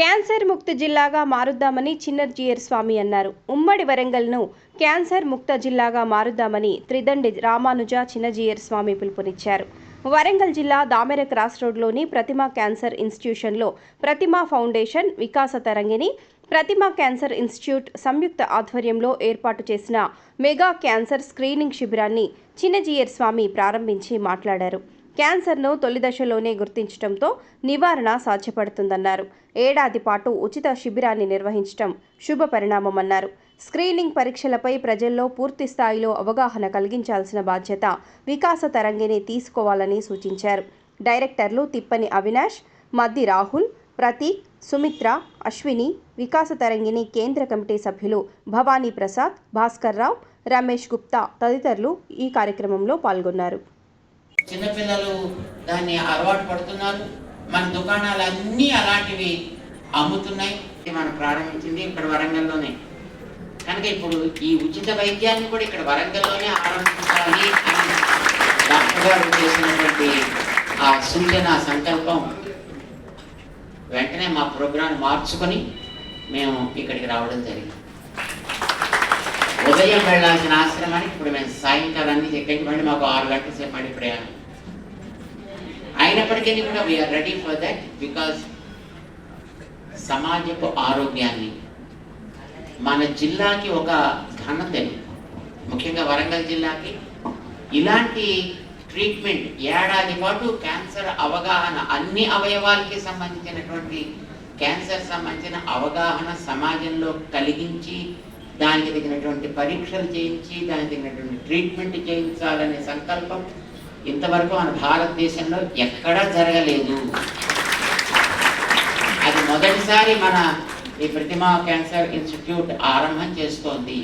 Cancer ముక్త జిల్లాగా మారుద్దామని చిన్నజీయర్ స్వామి అన్నారు. ఉమ్మడి వరంగల్ను క్యాన్సర్ ముక్త జిల్లాగా మారుద్దామని త్రిదండి రామానుజ చిన్నజీయర్ స్వామి పిలుపునిచ్చారు. వరంగల్ జిల్లా దామెర క్రాస్ రోడ్లోని Pratima cancer ఇన్స్టిట్యూషన్లో Pratima foundation Vikasa Tarangini Pratima cancer institute సంయుక్త ఆధ్వర్యంలో ఏర్పాటు చేసిన మెగా క్యాన్సర్ స్క్రీనింగ్ శిబిరాన్ని చిన్నజీయర్ స్వామి ప్రారంభించి మాట్లాడారు. క్యాన్సర్ను తొలి దశలోనే గుర్తించడంతో నివారణ సాధ్యపడుతుందన్నారు. ఏడాది పాటు ఉచిత శిబిరాన్ని నిర్వహించడం శుభ పరిణామమన్నారు. స్క్రీనింగ్ పరీక్షలపై ప్రజల్లో పూర్తి స్థాయిలో అవగాహన కలిగించాల్సిన బాధ్యత వికాస తరంగిని తీసుకోవాలని సూచించారు. డైరెక్టర్లు తిప్పని అవినాష్ మద్ది రాహుల్ ప్రతీక్ సుమిత్ర అశ్విని వికాస తరంగిణి కేంద్ర కమిటీ సభ్యులు భవానీ ప్రసాద్ భాస్కర్ రావు రమేష్ గుప్తా తదితరులు ఈ కార్యక్రమంలో పాల్గొన్నారు. చిన్నపిల్లలు దాన్ని అలవాటు పడుతున్నారు. మన దుకాణాలు అన్నీ అలాంటివి అమ్ముతున్నాయి. మనం ప్రారంభించింది ఇక్కడ వరంగల్లోనే. కనుక ఇప్పుడు ఈ ఉచిత వైద్యాన్ని కూడా ఇక్కడ వరంగల్లోనే ఆరంభించాలి అని డాక్టర్ గారు చేసినటువంటి ఆ సూచన సంకల్పం వెంటనే మా ప్రోగ్రాం మార్చుకొని మేము ఇక్కడికి రావడం జరిగింది. ఉదయం వెళ్ళాల్సిన ఆశ్రమానికి ఇప్పుడు మేము సాయంకాలాన్ని ఎక్కడికి మళ్ళీ మాకు ఆరు గంటల సేపు మళ్ళీ ప్రయాణం అయినప్పటికీ కూడా we're ready for that because సమాజపు ఆరోగ్యాన్ని మన జిల్లాకి ఒక ఘనతని ముఖ్యంగా వరంగల్ జిల్లాకి ఇలాంటి ట్రీట్మెంట్ ఏడాది పాటు క్యాన్సర్ అవగాహన అన్ని అవయవాలకి సంబంధించినటువంటి క్యాన్సర్ సంబంధించిన అవగాహన సమాజంలో కలిగించి దానికి తగినటువంటి పరీక్షలు చేయించి దానికి తగినటువంటి ట్రీట్మెంట్ చేయించాలనే సంకల్పం ఇంతవరకు మన భారతదేశంలో ఎక్కడా జరగలేదు. అది మొదటిసారి మన ఈ ప్రతిమా క్యాన్సర్ ఇన్స్టిట్యూట్ ఆరంభం చేస్తోంది.